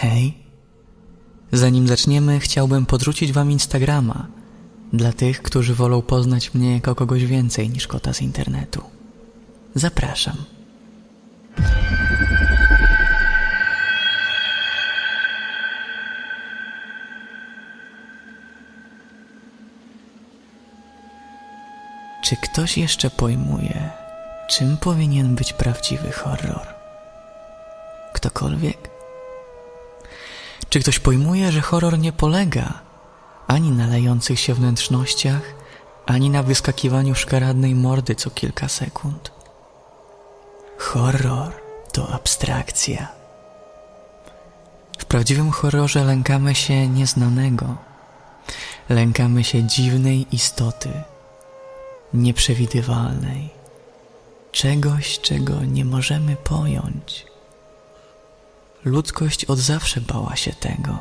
Hej. Zanim zaczniemy, chciałbym podrzucić Wam Instagrama dla tych, którzy wolą poznać mnie jako kogoś więcej niż kota z internetu. Zapraszam. Czy ktoś jeszcze pojmuje, czym powinien być prawdziwy horror? Ktokolwiek? Czy ktoś pojmuje, że horror nie polega ani na lejących się wnętrznościach, ani na wyskakiwaniu szkaradnej mordy co kilka sekund? Horror to abstrakcja. W prawdziwym horrorze lękamy się nieznanego. Lękamy się dziwnej istoty, nieprzewidywalnej, czegoś, czego nie możemy pojąć. Ludzkość od zawsze bała się tego,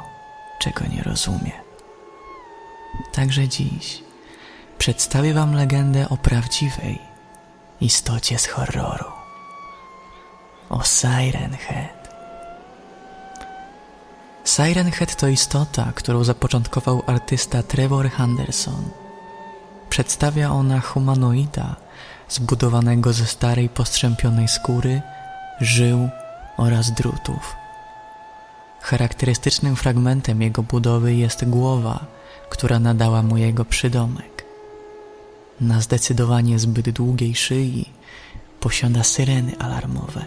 czego nie rozumie. Także dziś przedstawię Wam legendę o prawdziwej istocie z horroru. O Siren Head. Siren Head to istota, którą zapoczątkował artysta Trevor Henderson. Przedstawia ona humanoida zbudowanego ze starej postrzępionej skóry, żył oraz drutów. Charakterystycznym fragmentem jego budowy jest głowa, która nadała mu jego przydomek. Na zdecydowanie zbyt długiej szyi posiada syreny alarmowe.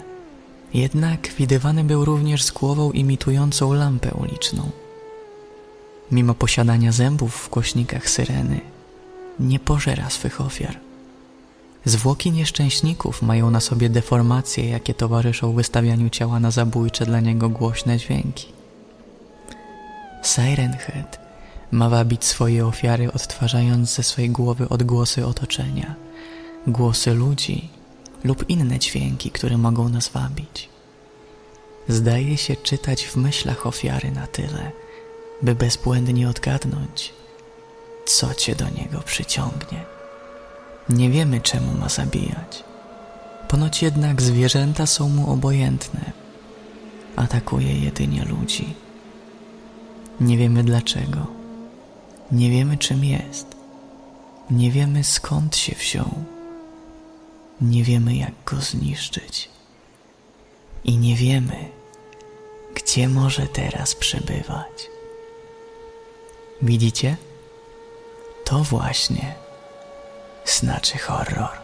Jednak widywany był również z głową imitującą lampę uliczną. Mimo posiadania zębów w kośnikach syreny, nie pożera swych ofiar. Zwłoki nieszczęśników mają na sobie deformacje, jakie towarzyszą wystawianiu ciała na zabójcze dla niego głośne dźwięki. Siren Head ma wabić swoje ofiary, odtwarzając ze swej głowy odgłosy otoczenia, głosy ludzi lub inne dźwięki, które mogą nas wabić. Zdaje się czytać w myślach ofiary na tyle, by bezbłędnie odgadnąć, co cię do niego przyciągnie. Nie wiemy, czemu ma zabijać. Ponoć jednak zwierzęta są mu obojętne. Atakuje jedynie ludzi. Nie wiemy dlaczego. Nie wiemy, czym jest. Nie wiemy, skąd się wziął. Nie wiemy, jak go zniszczyć. I nie wiemy, gdzie może teraz przebywać. Widzicie? To właśnie znaczy horror.